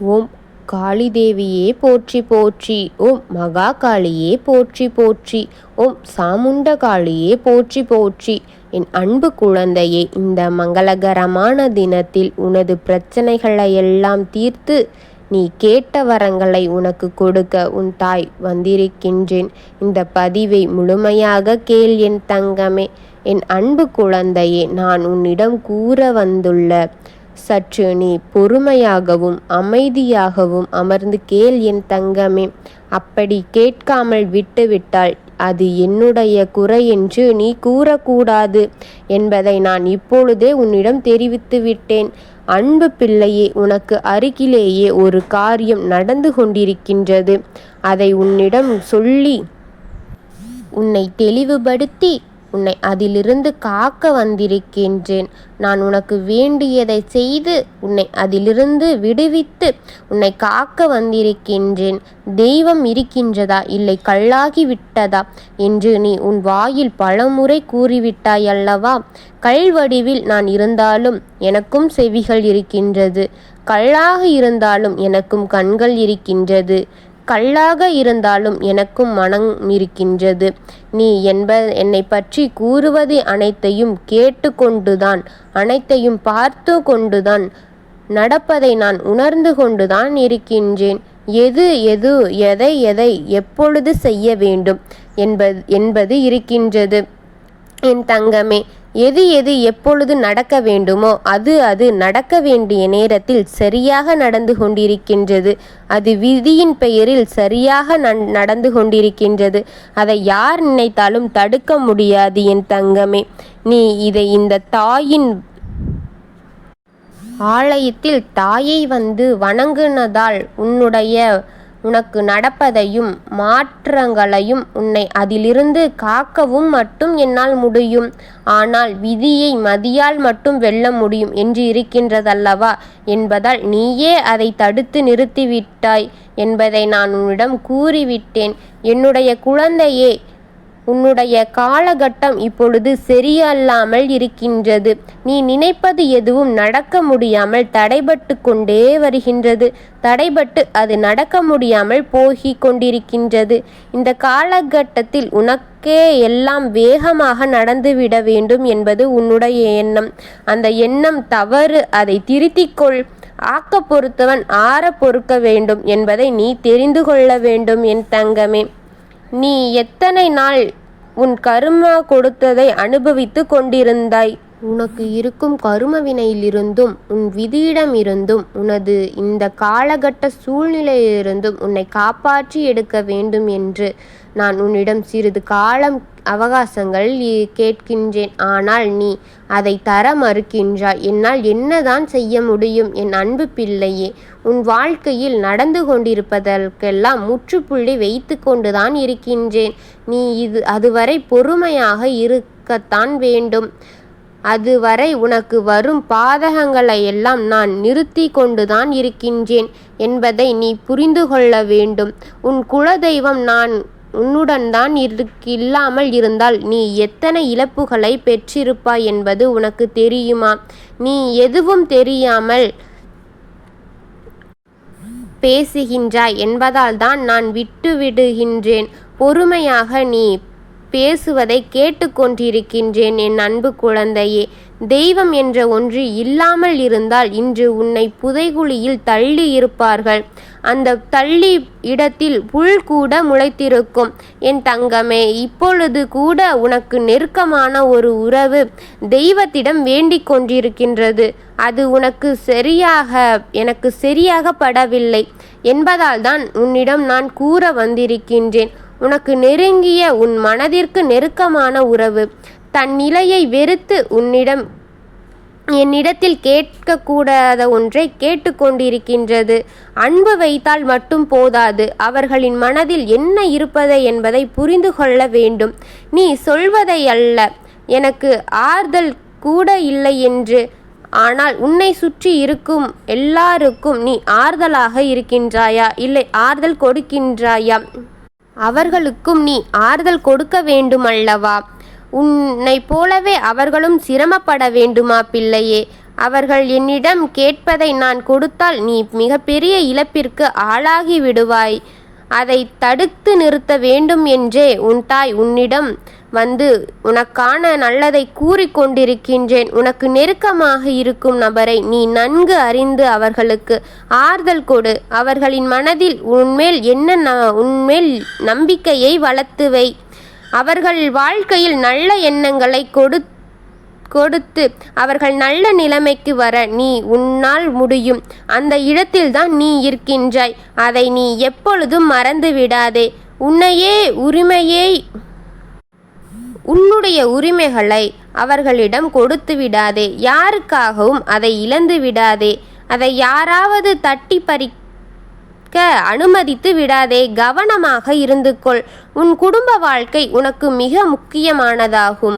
ஓம் காளிதேவியே போற்றி போற்றி ஓம் மகா காளியே போற்றி போற்றி ஓம் சாமுண்ட காளியே போற்றி போற்றி. என் அன்பு குழந்தையே இந்த மங்களகரமான தினத்தில் உனது பிரச்சனைகளையெல்லாம் தீர்த்து நீ கேட்ட வரங்களை உனக்கு கொடுக்க உன் தாய் வந்திருக்கின்றேன். இந்த பதிவை முழுமையாக கேள் என் தங்கமே. என் அன்பு குழந்தையே நான் உன்னிடம் கூற வந்துள்ள சற்று நீ பொறுமையாகவும் அமைதியாகவும் அமர்ந்து கேள் என் தங்கமே. அப்படி கேட்காமல் விட்டுவிட்டால் அது என்னுடைய குறை என்று நீ கூறக்கூடாது என்பதை நான் இப்பொழுதே உன்னிடம் தெரிவித்து விட்டேன். அன்பு பிள்ளையே உனக்கு அருகிலேயே ஒரு காரியம் நடந்து கொண்டிருக்கின்றது. அதை உன்னிடம் சொல்லி உன்னை தெளிவுபடுத்தி உன்னை அதிலிருந்து காக்க வந்திருக்கின்றேன். நான் உனக்கு வேண்டியதை செய்து உன்னை அதிலிருந்து விடுவித்து உன்னை காக்க வந்திருக்கின்றேன். தெய்வம் இருக்கின்றதா? இல்லை கல்லாகி விட்டதா என்று நீ உன் வாயில் பலமுறை கூறிவிட்டாய் அல்லவா? கல் வடிவில் நான் இருந்தாலும் எனக்கும் செவிகள் இருக்கின்றது. கல்லாக இருந்தாலும் எனக்கும் கண்கள் இருக்கின்றது. கல்லாக இருந்தாலும் எனக்கும் மனம் இருக்கின்றது நீ என்ப என்னை பற்றி கூறுவது அனைத்தையும் கேட்டு கொண்டுதான் அனைத்தையும் பார்த்து கொண்டுதான் நடப்பதை நான் உணர்ந்து கொண்டுதான் இருக்கின்றேன். எது எது எதை எதை எப்பொழுது செய்ய வேண்டும் என்பது என்பது இருக்கின்றது. என் தங்கமே எது எது எப்பொழுது நடக்க வேண்டுமோ அது அது நடக்க வேண்டிய நேரத்தில் சரியாக நடந்து கொண்டிருக்கின்றது. அது விதியின் பெயரில் சரியாக நடந்து கொண்டிருக்கின்றது. அதை யார் நினைத்தாலும் தடுக்க முடியாது என் தங்கமே. நீ இதை இந்த தாயின் ஆலயத்தில் தாயை வந்து வணங்குனதால் உன்னுடைய உனக்கு நடப்பதையும் மாற்றங்களையும் உன்னை அதிலிருந்து காக்கவும் மட்டும் என்னால் முடியும். ஆனால் விதியை மதியால் மட்டும் வெல்ல முடியும் என்று இருக்கின்றதல்லவா? என்பதால் நீயே அதை தடுத்து நிறுத்திவிட்டாய் என்பதை நான் உன்னிடம் கூறிவிட்டேன். என்னுடைய குழந்தையே உன்னுடைய காலகட்டம் இப்பொழுது சரியல்லாமல் இருக்கின்றது. நீ நினைப்பது எதுவும் நடக்க முடியாமல் தடைபட்டு கொண்டே வருகின்றது. தடைபட்டு அது நடக்க முடியாமல் போகி கொண்டிருக்கின்றது. இந்த காலகட்டத்தில் உனக்கே எல்லாம் வேகமாக நடந்துவிட வேண்டும் என்பது உன்னுடைய எண்ணம். அந்த எண்ணம் தவறு அதை திருத்திக்கொள். ஆக்க பொறுத்தவன் ஆற பொறுக்க வேண்டும் என்பதை நீ தெரிந்து கொள்ள வேண்டும் என் தங்கமே. நீ எத்தனை நாள் உன் கருமா கொடுத்ததை அனுபவித்து கொண்டிருந்தாய். உனக்கு இருக்கும் கரும வினையிலிருந்தும் உன் விதியிடமிருந்தும் உனது இந்த காலகட்ட சூழ்நிலையிலிருந்தும் உன்னை காப்பாற்றி எடுக்க வேண்டும் என்று நான் உன்னிடம் சிறிது காலம் அவகாசங்கள் கேட்கின்றேன். ஆனால் நீ அதை தர மறுக்கின்றாய். என்னால் என்னதான் செய்ய முடியும்? என் அன்பு பிள்ளையே உன் வாழ்க்கையில் நடந்து கொண்டிருப்பதற்கெல்லாம் முற்றுப்புள்ளி வைத்து கொண்டுதான் இருக்கின்றேன். நீ இது அதுவரை பொறுமையாக இருக்கத்தான் வேண்டும். அதுவரை உனக்கு வரும் பாதகங்களை எல்லாம் நான் நிறுத்தி கொண்டுதான் இருக்கின்றேன் என்பதை நீ புரிந்து கொள்ள வேண்டும். உன் குலதெய்வம் நான் உன்னுடன் தான் இல்லாமல் இருந்தால் நீ எத்தனை இழப்புகளை பெற்றிருப்பாய் என்பது உனக்கு தெரியுமா? நீ எதுவும் தெரியாமல் பேசுகின்றாய் என்பதால் தான் நான் விட்டுவிடுகின்றேன். பொறுமையாக நீ பேசுவதை கேட்டுக்கொண்டிருக்கின்றேன் என் அன்பு குழந்தையே. தெய்வம் என்ற ஒன்று இல்லாமல் இருந்தால் இன்று உன்னை புதைகுழியில் தள்ளி இருப்பார்கள். அந்த தள்ளி இடத்தில் புல் கூட முளைத்திருக்கும். என் தங்கமே இப்பொழுது கூட உனக்கு நெருக்கமான ஒரு உறவு தெய்வத்திடம் வேண்டிக் கொண்டிருக்கின்றது. அது உனக்கு சரியாக எனக்கு சரியாக படவில்லை. என்பதால் தான் உன்னிடம் நான் கூற வந்திருக்கின்றேன். உனக்கு நெருங்கிய உன் மனதிற்கு நெருக்கமான உறவு. தன் நிலையை வெறுத்து உன்னிடம் என்னிடத்தில் கேட்கக்கூடாத ஒன்றை கேட்டுக்கொண்டிருக்கின்றது. அன்பு வைத்தால் மட்டும் போதாது. அவர்களின் மனதில் என்ன இருப்பதை என்பதை புரிந்து கொள்ள வேண்டும். நீ சொல்வதை அல்ல. எனக்கு ஆறுதல் கூட இல்லை என்று. ஆனால் உன்னை சுற்றி இருக்கும் எல்லாருக்கும் நீ ஆறுதலாக இருக்கின்றாயா? இல்லை ஆறுதல் கொடுக்கின்றாயா? அவர்களுக்கும் நீ ஆறுதல் கொடுக்க வேண்டுமல்லவா? உன்னை போலவே அவர்களும் சிரமப்பட வேண்டுமா பிள்ளையே? அவர்கள் என்னிடம் கேட்பதை நான் கொடுத்தால் நீ மிகப்பெரிய இழப்பிற்கு ஆளாகி விடுவாய். அதை தடுத்து நிறுத்த வேண்டும் என்றே உன் தாய் உன்னிடம் வந்து உனக்கான நல்லதை கூறிக் கொண்டிருக்கின்றேன். உனக்கு நெருக்கமாக இருக்கும் நபரை நீ நன்கு அறிந்து அவர்களுக்கு ஆறுதல் கொடு. அவர்களின் மனதில் உன்மேல் என்ன ந- உன்மேல் நம்பிக்கையை வளர்த்து வை. அவர்கள் வாழ்க்கையில் நல்ல எண்ணங்களை கொடு கொடுத்து அவர்கள் நல்ல நிலைமைக்கு வர நீ உன்னால் முடியும். அந்த இடத்தில்தான் நீ இருக்கின்றாய். அதை நீ எப்பொழுதும் மறந்து விடாதே உன்னையே உரிமையை உன்னுடைய உரிமைகளை அவர்களிடம் கொடுத்து விடாதே யாருக்காகவும் அதை இழந்து விடாதே அதை யாராவது தட்டி பறி பறிக்க அனுமதித்து விடாதே கவனமாக இருந்து கொள். உன் குடும்ப வாழ்க்கை உனக்கு மிக முக்கியமானதாகும்.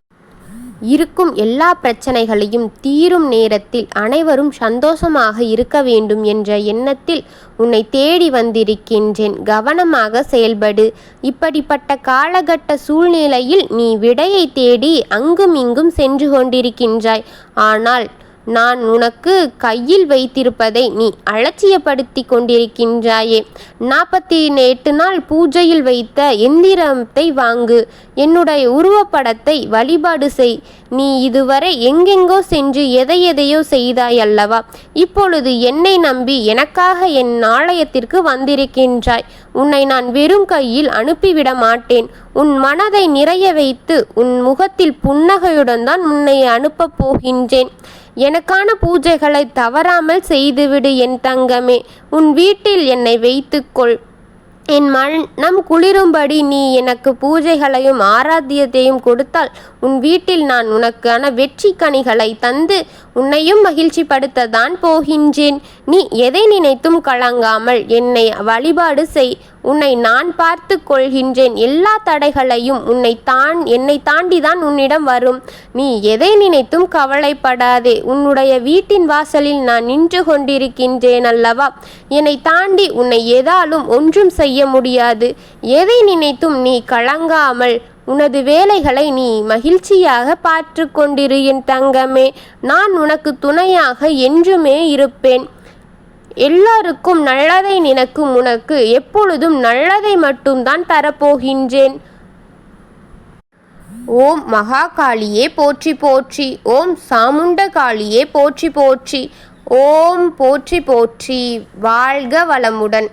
இருக்கும் எல்லா பிரச்சனைகளையும் தீரும் நேரத்தில் அனைவரும் சந்தோஷமாக இருக்க வேண்டும் என்ற எண்ணத்தில் உன்னை தேடி வந்திருக்கின்றேன். கவனமாக செயல்படு. இப்படிப்பட்ட காலகட்ட சூழ்நிலையில் நீ விடையை தேடி அங்கும் இங்கும் சென்று கொண்டிருக்கின்றாய். ஆனால் நான் உனக்கு கையில் வைத்திருப்பதை நீ அலட்சியப்படுத்தி கொண்டிருக்கின்றாயே. நாற்பத்தி எட்டு நாள் பூஜையில் வைத்த எந்திரத்தை வாங்கு. என்னுடைய உருவப்படத்தை வழிபாடு செய். நீ இதுவரை எங்கெங்கோ சென்று எதை எதையோ செய்தாய் அல்லவா இப்பொழுது என்னை நம்பி எனக்காக என் ஆலயத்திற்கு வந்திருக்கின்றாய். உன்னை நான் வெறும் கையில் அனுப்பிவிட மாட்டேன். உன் மனதை நிறைய வைத்து உன் முகத்தில் புன்னகையுடன் தான் உன்னை அனுப்பப் போகின்றேன். எனக்கான பூஜைகளை தவறாமல் செய்துவிடு என் தங்கமே. உன் வீட்டில் என்னை வைத்துக்கொள். என் மனம் குளிரும்படி நீ எனக்கு பூஜைகளையும் ஆராத்தியத்தையும் கொடுத்தால் உன் வீட்டில் நான் உனக்கான வெற்றி கனிகளை தந்து உன்னையும் மகிழ்ச்சிப்படுத்த தான் போகின்றேன். நீ எதை நினைத்தும் கலங்காமல் என்னை வழிபாடு செய். உன்னை நான் பார்த்து கொள்கின்றேன். எல்லா தடைகளையும் உன்னை தான் என்னை தாண்டி தான் உன்னிடம் வரும். நீ எதை நினைத்தும் கவலைப்படாதே. உன்னுடைய வீட்டின் வாசலில் நான் நின்று கொண்டிருக்கின்றேன் அல்லவா? என்னை தாண்டி உன்னை எதாலும் ஒன்றும் செய்ய முடியாது. எதை நினைத்தும் நீ கலங்காமல் உனது வேலைகளை நீ மகிழ்ச்சியாக பார்த்து கொண்டிரு என் தங்கமே. நான் உனக்கு துணையாக என்றுமே இருப்பேன். எல்லாருக்கும் நல்லதை நினைக்கும் உனக்கு எப்பொழுதும் நல்லதை மட்டும்தான் தரப்போகின்றேன். ஓம் மகாகாளியே போற்றி போற்றி ஓம் சாமுண்டகாளியே போற்றி போற்றி ஓம் போற்றி போற்றி வாழ்க வளமுடன்.